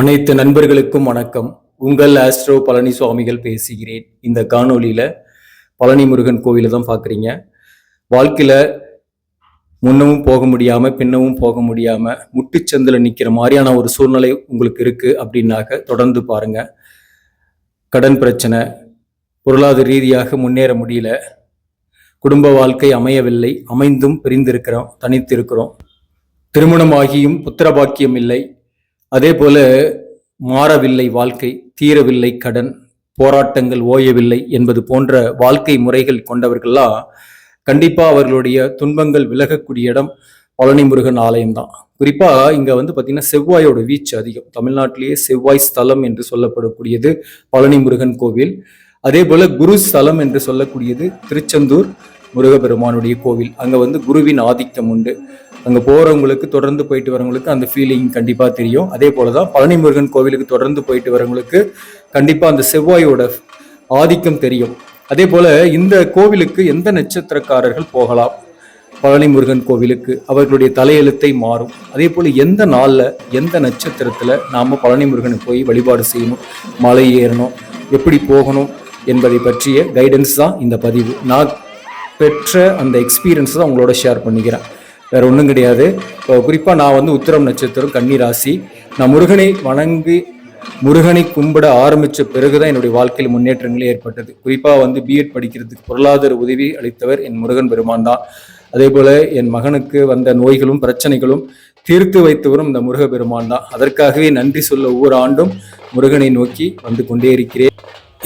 அனைத்து நண்பர்களுக்கும் வணக்கம். உங்கள் ஆஸ்ட்ரோ பழனி சுவாமிகள் பேசுகிறேன். இந்த காணொலியில் பழனி முருகன் கோவிலை தான் பார்க்குறீங்க வாழ்க்கையில் முன்னமும் போக முடியாமல் பின்னமும் போக முடியாமல் முட்டுச்சந்தில் நிற்கிற மாதிரியான ஒரு சூழ்நிலை உங்களுக்கு இருக்குது அப்படின்னாக்க தொடர்ந்து பாருங்கள் கடன் பிரச்சனை பொருளாதார ரீதியாக முன்னேற முடியல. குடும்ப வாழ்க்கை அமையவில்லை. அமைந்தும் பிரிந்திருக்கிறோம் தனித்திருக்கிறோம். திருமணமாகியும் புத்திர பாக்கியம் இல்லை. அதே போல மாறவில்லை வாழ்க்கை தீரவில்லை கடன் போராட்டங்கள் ஓயவில்லை என்பது போன்ற வாழ்க்கை முறைகள் கொண்டவர்கள்லாம் கண்டிப்பாக அவர்களுடைய துன்பங்கள் விலகக்கூடிய இடம் பழனி முருகன் ஆலயம் தான் குறிப்பாக இங்கே வந்து பார்த்தீங்கன்னா செவ்வாயோட வீச்சு அதிகம். தமிழ்நாட்டிலேயே செவ்வாய் ஸ்தலம் என்று சொல்லப்படக்கூடியது பழனி முருகன் கோவில். அதே போல குரு ஸ்தலம் என்று சொல்லக்கூடியது திருச்செந்தூர் முருகப்பெருமானுடைய கோவில். அங்கே வந்து குருவின் ஆதிக்கம் உண்டு. அங்கே போகிறவங்களுக்கு தொடர்ந்து போயிட்டு வரவங்களுக்கு அந்த ஃபீலிங் கண்டிப்பாக தெரியும். அதே போலதான் பழனி முருகன் கோவிலுக்கு தொடர்ந்து போயிட்டு வரவங்களுக்கு கண்டிப்பாக அந்த செவ்வாயோட ஆதிக்கம் தெரியும். அதே போல இந்த கோவிலுக்கு எந்த நட்சத்திரக்காரர்கள் போகலாம்? பழனி முருகன் கோவிலுக்கு அவர்களுடைய தலையெழுத்தை மாறும். அதே போல் எந்த நாளில் எந்த நட்சத்திரத்தில் நாம் பழனி முருகனை போய் வழிபாடு செய்யணும்? மலை ஏறணும்? எப்படி போகணும்? என்பதை பற்றிய கைடன்ஸ் தான் இந்த பதிவு. நான் பெற்ற அந்த எக்ஸ்பீரியன்ஸ் தான் உங்களோட ஷேர் பண்ணிக்கிறேன். வேற ஒன்றும் கிடையாது. இப்போ நான் வந்து உத்திரம் நட்சத்திரம் கன்னிராசி நான் முருகனை வணங்கி முருகனை கும்பிட ஆரம்பிச்ச பிறகுதான் என்னுடைய வாழ்க்கையில் முன்னேற்றங்களே ஏற்பட்டது. குறிப்பாக வந்து பிஎட் படிக்கிறதுக்கு பொருளாதார உதவி அளித்தவர் என் முருகன் பெருமான் தான். அதே போல என் மகனுக்கு வந்த நோய்களும் பிரச்சனைகளும் தீர்த்து வைத்தவரும் இந்த முருக பெருமான் தான். அதற்காகவே நன்றி சொல்ல ஒவ்வொரு ஆண்டும் முருகனை நோக்கி வந்து கொண்டே இருக்கிறேன்.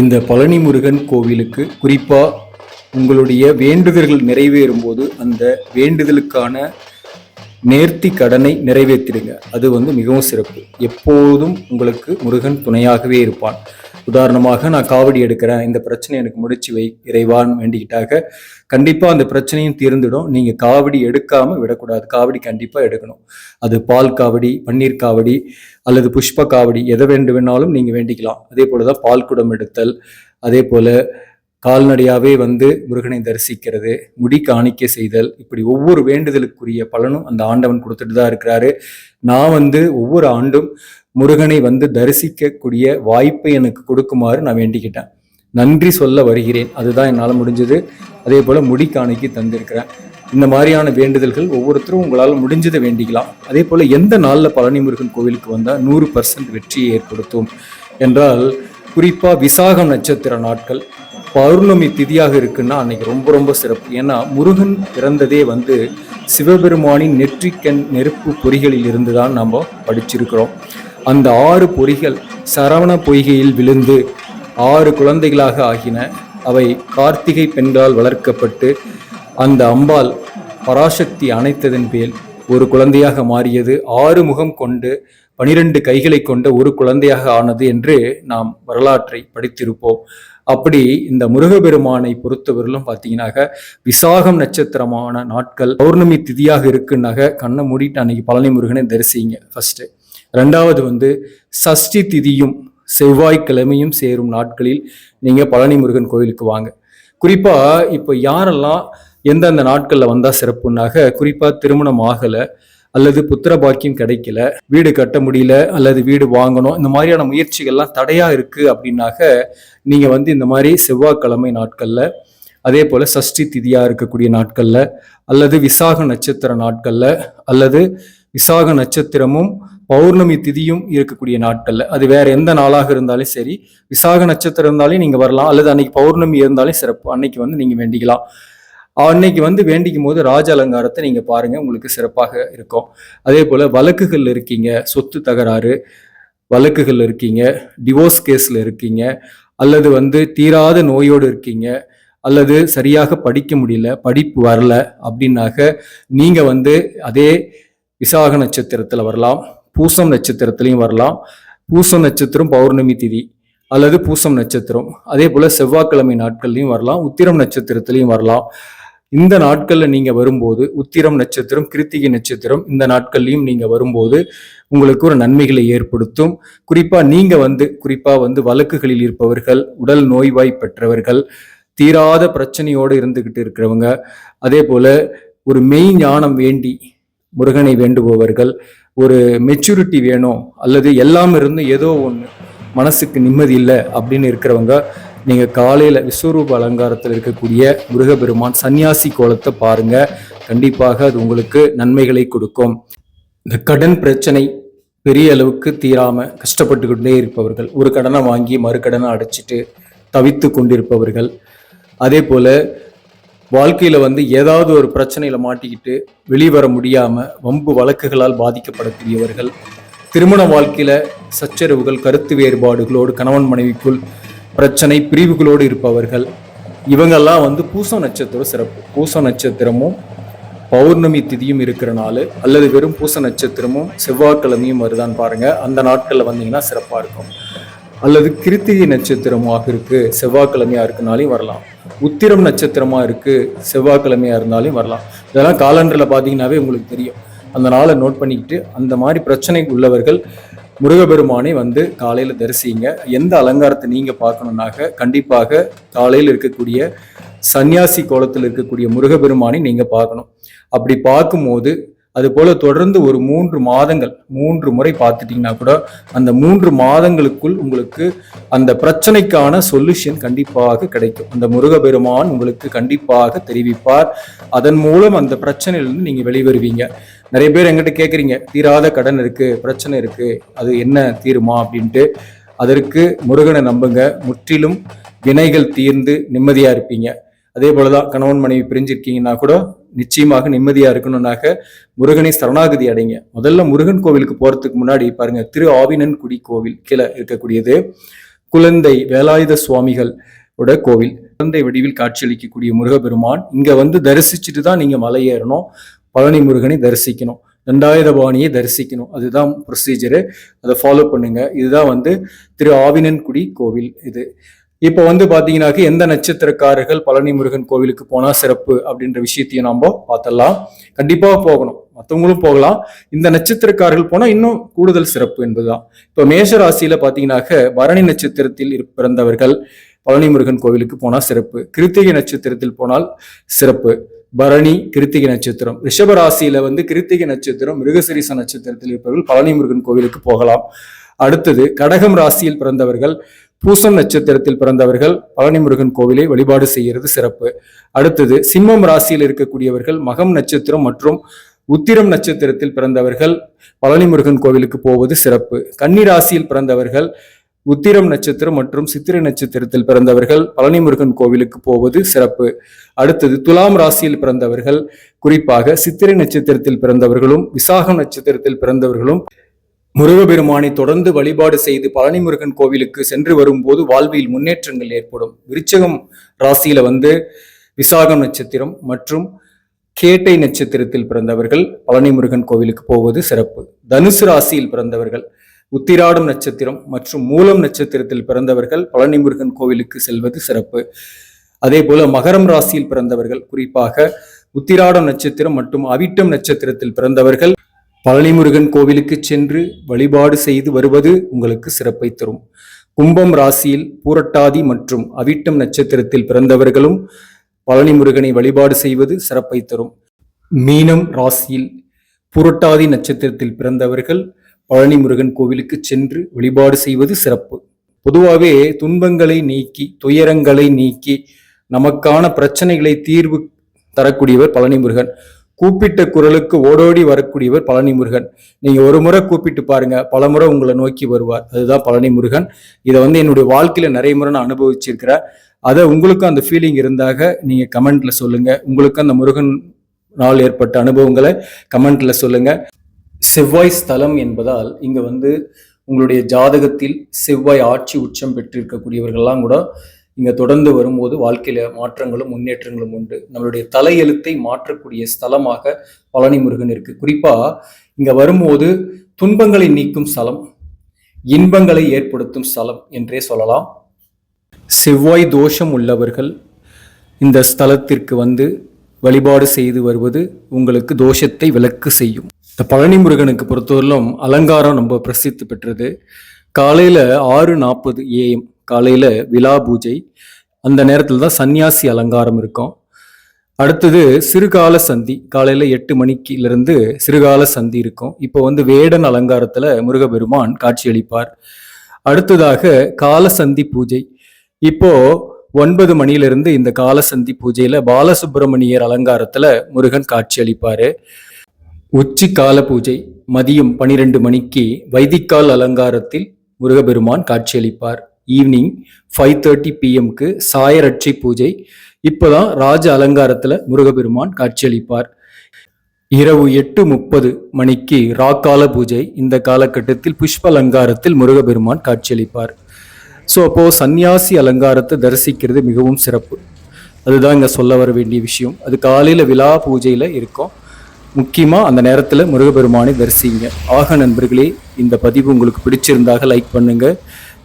இந்த பழனி முருகன் கோவிலுக்கு குறிப்பாக உங்களுடைய வேண்டுதல்கள் நிறைவேறும் போது அந்த வேண்டுதலுக்கான நேர்த்தி கடனை நிறைவேற்றிடுங்க. அது வந்து மிகவும் சிறப்பு. எப்போதும் உங்களுக்கு முருகன் துணையாகவே இருப்பான். உதாரணமாக நான் காவடி எடுக்கிறேன். இந்த பிரச்சனை எனக்கு முடிச்சு வை இறைவான் வேண்டிக்கிட்டாக கண்டிப்பாக அந்த பிரச்சனையும் தீர்ந்துடும். நீங்கள் காவடி எடுக்காமல் விடக்கூடாது. காவடி கண்டிப்பாக எடுக்கணும். அது பால் காவடி பன்னீர் காவடி அல்லது புஷ்ப காவடி எதை வேண்டு வேணாலும் நீங்கள் வேண்டிக்கலாம். அதே போலதான் பால் குடம் எடுத்தல் அதே போல் கால்நடையாகவே வந்து முருகனை தரிசிக்கிறது முடி காணிக்க செய்தல் இப்படி ஒவ்வொரு வேண்டுதலுக்குரிய பலனும் அந்த ஆண்டவன் கொடுத்துட்டு தான் இருக்கிறாரு. நான் வந்து ஒவ்வொரு ஆண்டும் முருகனை வந்து தரிசிக்கக்கூடிய வாய்ப்பை எனக்கு கொடுக்குமாறு நான் வேண்டிக்கிட்டேன். நன்றி சொல்ல வருகிறேன். அதுதான் என்னால் முடிஞ்சது. அதே போல் முடி காணிக்கை தந்திருக்கிறேன். இந்த மாதிரியான வேண்டுதல்கள் ஒவ்வொருத்தரும் உங்களால் முடிஞ்சதை வேண்டிக்கலாம். அதே போல் எந்த நாளில் பழனி முருகன் கோவிலுக்கு வந்தால் நூறு பர்சன்ட் வெற்றியை ஏற்படுத்தும்? என்றால் குறிப்பாக விசாகம் நட்சத்திர நாட்கள். பௌர்ணமி திதியாக இருக்குன்னா அன்னைக்கு ரொம்ப ரொம்ப சிறப்பு. ஏன்னா முருகன் பிறந்ததே வந்து சிவபெருமானின் நெற்றிக்கண் நெருப்பு பொறிகளில் இருந்து தான் நம்ம படிச்சிருக்கிறோம். அந்த ஆறு பொறிகள் சரவண பொய்கையில் விழுந்து ஆறு குழந்தைகளாக ஆகின அவை கார்த்திகை பெண்களால் வளர்க்கப்பட்டு அந்த அம்பாள் பராசக்தி அணைத்ததன் பேல் ஒரு குழந்தையாக மாறியது. ஆறு முகம் கொண்டு பனிரெண்டு கைகளை கொண்ட ஒரு குழந்தையாக ஆனது என்று நாம் வரலாற்றை படித்திருப்போம். அப்படி இந்த முருகபெருமானை பொறுத்தவரையிலும் பார்த்தீங்கன்னாக்க விசாகம் நட்சத்திரமான நாட்கள் பௌர்ணமி திதியாக இருக்குன்னாக கண்ணை மூடிட்டு அன்னைக்கு பழனி முருகனை தரிசிங்க ஃபர்ஸ்ட் ரெண்டாவது வந்து சஷ்டி திதியும் செவ்வாய்க்கிழமையும் சேரும் நாட்களில் நீங்க பழனி முருகன் கோயிலுக்கு வாங்க. குறிப்பா இப்போ யாரெல்லாம் எந்தெந்த நாட்களில் வந்தால் சிறப்புனாக குறிப்பாக திருமணம் ஆகலை அல்லது புத்திர பாக்கியம் கிடைக்கல வீடு கட்ட முடியல அல்லது வீடு வாங்கணும் இந்த மாதிரியான முயற்சிகள்லாம் தடையா இருக்கு அப்படின்னாக்க நீங்க வந்து இந்த மாதிரி செவ்வாய்க்கிழமை நாட்கள்ல அதே போல சஷ்டி திதியா இருக்கக்கூடிய நாட்கள்ல அல்லது விசாக நட்சத்திர நாட்கள்ல அல்லது விசாக நட்சத்திரமும் பௌர்ணமி திதியும் இருக்கக்கூடிய நாட்கள்ல அது வேற எந்த நாளாக இருந்தாலும் சரி விசாக நட்சத்திரம் இருந்தாலும் நீங்க வரலாம் அல்லது அன்னைக்கு பௌர்ணமி இருந்தாலும் சிறப்பு அன்னைக்கு வந்து நீங்க வேண்டிக்கலாம். அன்னைக்கு வந்து வேண்டிக்கும் போது ராஜ அலங்காரத்தை நீங்கள் பாருங்கள் உங்களுக்கு சிறப்பாக இருக்கும். அதே போல் வழக்குகள் இருக்கீங்க சொத்து தகராறு வழக்குகள் இருக்கீங்க டிவோர்ஸ் கேஸில் இருக்கீங்க அல்லது வந்து தீராத நோயோடு இருக்கீங்க அல்லது சரியாக படிக்க முடியல படிப்பு வரல அப்படின்னாக்க நீங்கள் வந்து அதே விசாக நட்சத்திரத்தில் வரலாம் பூசம் நட்சத்திரத்திலையும் வரலாம். பூசம் நட்சத்திரம் பௌர்ணமி திதி அல்லது பூசம் நட்சத்திரம். அதே போல் செவ்வாய்க்கிழமை நாட்கள்லையும் வரலாம் உத்திரம் நட்சத்திரத்திலையும் வரலாம். இந்த நாட்களில் நீங்கள் வரும்போது உத்திரம் நட்சத்திரம் கிருத்திகை நட்சத்திரம் இந்த நாட்கள்லையும் நீங்க வரும்போது உங்களுக்கு ஒரு நன்மைகளை ஏற்படுத்தும். குறிப்பாக நீங்கள் வந்து குறிப்பாக வந்து வழக்குகளில் இருப்பவர்கள் உடல் நோய்வாய் பெற்றவர்கள் தீராத பிரச்சனையோடு இருந்துகிட்டு இருக்கிறவங்க அதே போல ஒரு மெய் ஞானம் வேண்டி முருகனை வேண்டுபவர்கள் ஒரு மெச்சூரிட்டி வேணும் அல்லது எல்லாம் இருந்து ஏதோ ஒன்று மனசுக்கு நிம்மதி இல்லை அப்படின்னு இருக்கிறவங்க நீங்கள் காலையில் விஸ்வரூப அலங்காரத்தில் இருக்கக்கூடிய முருகபெருமான் சன்னியாசி கோலத்தை பாருங்க. கண்டிப்பாக அது உங்களுக்கு நன்மைகளை கொடுக்கும். இந்த கடன் பிரச்சனை பெரிய அளவுக்கு தீராமல் கஷ்டப்பட்டுக்கிட்டே இருப்பவர்கள் ஒரு கடனை வாங்கி மறு கடனை அடைச்சிட்டு தவித்து கொண்டிருப்பவர்கள் அதே போல் வாழ்க்கையில் வந்து ஏதாவது ஒரு பிரச்சனையில் மாட்டிக்கிட்டு வெளிவர முடியாமல் வம்பு வழக்குகளால் பாதிக்கப்படக்கூடியவர்கள் திருமண வாழ்க்கையில் சச்சரவுகள் கருத்து வேறுபாடுகளோடு கணவன் மனைவிக்குள் பிரச்சனை பிரிவுகளோடு இருப்பவர்கள். இவங்கெல்லாம் வந்து பூசம் நட்சத்திரம் சிறப்பு. பூசம் நட்சத்திரமும் பௌர்ணமி திதியும் இருக்கிற நாள் அல்லது வெறும் பூச நட்சத்திரமும் செவ்வாய்க்கிழமையும் வருதான்னு பாருங்கள் அந்த நாட்களில் வந்தீங்கன்னா சிறப்பாக இருக்கும். அல்லது கிருத்திகை நட்சத்திரமாக இருக்குது செவ்வாய்க்கிழமையா இருக்குனாலையும் வரலாம். உத்திரம் நட்சத்திரமாக இருக்குது செவ்வாய்க்கிழமையாக இருந்தாலும் வரலாம். இதெல்லாம் காலண்டரில் பார்த்தீங்கன்னாவே உங்களுக்கு தெரியும். அந்த நாளை நோட் பண்ணிக்கிட்டு அந்த மாதிரி பிரச்சனை உள்ளவர்கள் முருகபெருமானை வந்து காலையில் தரிசிங்க. எந்த அலங்காரத்தை நீங்கள் பார்க்கணுன்னாக்க கண்டிப்பாக காலையில் இருக்கக்கூடிய சன்னியாசி கோலத்தில் இருக்கக்கூடிய முருகபெருமானை நீங்கள் பார்க்கணும். அப்படி பார்க்கும்போது அது போல தொடர்ந்து ஒரு மூன்று மாதங்கள் மூன்று முறை பார்த்துட்டீங்கன்னா கூட அந்த மூன்று மாதங்களுக்குள் உங்களுக்கு அந்த பிரச்சனைக்கான சொல்யூஷன் கண்டிப்பாக கிடைக்கும். அந்த முருகபெருமான் உங்களுக்கு கண்டிப்பாக தெரிவிப்பார். அதன் மூலம் அந்த பிரச்சனையிலிருந்து நீங்க வெளிவருவீங்க. நிறைய பேர் எங்கிட்ட கேட்குறீங்க தீராத கடன் இருக்குது பிரச்சனை இருக்குது அது என்ன தீருமா அப்படின்ட்டு. அதற்கு முருகனை நம்புங்க. முற்றிலும் வினைகள் தீர்ந்து நிம்மதியாக இருப்பீங்க. அதே போலதான் கணவன் மனைவி பிரிஞ்சிருக்கீங்கன்னா கூட நிச்சயமாக நிம்மதியாக இருக்கணும்னாக்க முருகனை சரணாகதி அடைங்க. முதல்ல முருகன் கோவிலுக்கு போகிறதுக்கு முன்னாடி பாருங்க திரு ஆவினன்குடி கோவில் கீழே இருக்கக்கூடியது. குழந்தை வேலாயுத சுவாமிகள் உட கோவில். குழந்தை வடிவில் காட்சியளிக்கக்கூடிய முருகபெருமான் இங்க வந்து தரிசிச்சுட்டு தான் நீங்க மலை ஏறணும். பழனி முருகனை தரிசிக்கணும். தண்டாயுதபாணியை தரிசிக்கணும். அதுதான் ப்ரொசீஜரு அதை ஃபாலோ பண்ணுங்க. இதுதான் வந்து திரு ஆவினன்குடி கோவில் இது. இப்போ வந்து பாத்தீங்கன்னாக்க எந்த நட்சத்திரக்காரர்கள் பழனி முருகன் கோவிலுக்கு போனால் சிறப்பு அப்படின்ற விஷயத்தையும் நம்ம பார்த்தலாம் கண்டிப்பாக போகணும். மற்றவங்களும் போகலாம். இந்த நட்சத்திரக்காரர்கள் போனால் இன்னும் கூடுதல் சிறப்பு என்பதுதான். இப்போ மேஷ ராசியில பரணி நட்சத்திரத்தில் பிறந்தவர்கள் பழனி முருகன் கோவிலுக்கு போனால் சிறப்பு. கிருத்திகை நட்சத்திரத்தில் போனால் சிறப்பு. பரணி கிருத்திகை நட்சத்திரம். ரிஷப ராசியில வந்து கிருத்திகை நட்சத்திரம் மிருகசிரீச நட்சத்திரத்தில் இருப்பவர்கள் பழனி முருகன் கோவிலுக்கு போகலாம். அடுத்தது கடகம் ராசியில் பிறந்தவர்கள் பூசம் நட்சத்திரத்தில் பிறந்தவர்கள் பழனி முருகன் கோவிலை வழிபாடு செய்கிறது சிறப்பு. அடுத்தது சிம்மம் ராசியில் இருக்கக்கூடியவர்கள் மகம் நட்சத்திரம் மற்றும் உத்திரம் நட்சத்திரத்தில் பிறந்தவர்கள் பழனி முருகன் கோவிலுக்கு போவது சிறப்பு. கன்னி ராசியில் பிறந்தவர்கள் உத்திரம் நட்சத்திரம் மற்றும் சித்திரை நட்சத்திரத்தில் பிறந்தவர்கள் பழனி முருகன் கோவிலுக்கு போவது சிறப்பு. அடுத்தது துலாம் ராசியில் பிறந்தவர்கள் குறிப்பாக சித்திரை நட்சத்திரத்தில் பிறந்தவர்களும் விசாகம் நட்சத்திரத்தில் பிறந்தவர்களும் முருகபெருமானை தொடர்ந்து வழிபாடு செய்து பழனி முருகன் கோவிலுக்கு சென்று வரும்போது வாழ்வில் முன்னேற்றங்கள் ஏற்படும். விருச்சகம் ராசியில வந்து விசாகம் நட்சத்திரம் மற்றும் கேட்டை நட்சத்திரத்தில் பிறந்தவர்கள் பழனி முருகன் கோவிலுக்கு போவது சிறப்பு. தனுசு ராசியில் பிறந்தவர்கள் உத்திராடம் நட்சத்திரம் மற்றும் மூலம் நட்சத்திரத்தில் பிறந்தவர்கள் பழனிமுருகன் கோவிலுக்கு செல்வது சிறப்பு. அதே போல மகரம் ராசியில் பிறந்தவர்கள் குறிப்பாக உத்திராடம் நட்சத்திரம் மற்றும் அவிட்டம் நட்சத்திரத்தில் பிறந்தவர்கள் பழனிமுருகன் கோவிலுக்கு சென்று வழிபாடு செய்து வருவது உங்களுக்கு சிறப்பை தரும். கும்பம் ராசியில் பூரட்டாதி மற்றும் அவிட்டம் நட்சத்திரத்தில் பிறந்தவர்களும் பழனிமுருகனை வழிபாடு செய்வது சிறப்பை தரும். மீனம் ராசியில் புரட்டாதி நட்சத்திரத்தில் பிறந்தவர்கள் பழனி முருகன் கோவிலுக்கு சென்று வழிபாடு செய்வது சிறப்பு. பொதுவாகவே துன்பங்களை நீக்கி துயரங்களை நீக்கி நமக்கான பிரச்சனைகளை தீர்வு தரக்கூடியவர் பழனி முருகன் கூப்பிட்ட குரலுக்கு ஓடோடி வரக்கூடியவர் பழனி முருகன் நீங்கள் ஒரு முறை கூப்பிட்டு பாருங்க பல முறை உங்களை நோக்கி வருவார். அதுதான் பழனி முருகன் இதை வந்து என்னுடைய வாழ்க்கையில் நிறைய முறை நான் அனுபவிச்சிருக்கிறேன். அதை உங்களுக்கும் அந்த ஃபீலிங் இருந்தாக நீங்கள் கமெண்ட்ல சொல்லுங்க. உங்களுக்கு அந்த முருகன் நாள் ஏற்பட்ட அனுபவங்களை கமெண்ட்ல சொல்லுங்க. செவ்வாய் ஸ்தலம் என்பதால் இங்கே வந்து உங்களுடைய ஜாதகத்தில் செவ்வாய் ஆட்சி உச்சம் பெற்றிருக்கக்கூடியவர்கள்லாம் கூட இங்கே தொடர்ந்து வரும்போது வாழ்க்கையில் மாற்றங்களும் முன்னேற்றங்களும் உண்டு. நம்மளுடைய தலையெழுத்தை மாற்றக்கூடிய ஸ்தலமாக பழனி முருகன் இருக்குது குறிப்பாக இங்கே வரும்போது துன்பங்களை நீக்கும் ஸ்தலம் இன்பங்களை ஏற்படுத்தும் ஸ்தலம் என்றே சொல்லலாம். செவ்வாய் தோஷம் உள்ளவர்கள் இந்த ஸ்தலத்திற்கு வந்து வழிபாடு செய்து வருவது உங்களுக்கு தோஷத்தை விலக்கு செய்யும். இந்த பழனி முருகனுக்கு பொறுத்தவரையிலும் அலங்காரம் ரொம்ப பிரசித்தி பெற்றது. காலையில் ஆறு நாற்பது ஏஎம் காலையில் விழா பூஜை. அந்த நேரத்தில் தான் சன்னியாசி அலங்காரம் இருக்கும். அடுத்தது சிறுகால சந்தி காலையில் எட்டு மணிக்கிலிருந்து சிறுகால சந்தி இருக்கும். இப்போ வந்து வேடன் அலங்காரத்தில் முருகபெருமான் காட்சியளிப்பார். அடுத்ததாக காலசந்தி பூஜை. இப்போ ஒன்பது மணியிலிருந்து இந்த காலசந்தி பூஜையில் பாலசுப்பிரமணியர் அலங்காரத்தில் முருகன் காட்சியளிப்பார். உச்சி கால பூஜை மதியம் பனிரெண்டு மணிக்கு வைதிக்கால் அலங்காரத்தில் முருகபெருமான் காட்சியளிப்பார். ஈவினிங் ஃபைவ் தேர்ட்டி பிஎம்க்கு சாயரட்சி பூஜை. இப்போதான் ராஜ அலங்காரத்தில் முருகபெருமான் காட்சியளிப்பார். இரவு எட்டு முப்பது மணிக்கு ராக்கால பூஜை. இந்த காலகட்டத்தில் புஷ்ப அலங்காரத்தில் முருகபெருமான் காட்சியளிப்பார். ஸோ அப்போது சந்நியாசி அலங்காரத்தை தரிசிக்கிறது மிகவும் சிறப்பு. அதுதான் இங்கே சொல்ல வர வேண்டிய விஷயம். அது காலையில் விழா பூஜையில் இருக்கும். முக்கியமாக அந்த நேரத்தில் முருகபெருமானை தரிசிங்க. ஆக நண்பர்களே இந்த பதிவு உங்களுக்கு பிடிச்சிருந்தாக லைக் பண்ணுங்கள்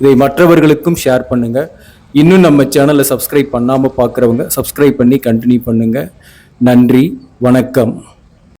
இதை மற்றவர்களுக்கும் ஷேர் பண்ணுங்கள் இன்னும் நம்ம சேனலை சப்ஸ்கிரைப் பண்ணாமல் பார்க்குறவங்க சப்ஸ்கிரைப் பண்ணி கண்டினியூ பண்ணுங்கள் நன்றி வணக்கம்.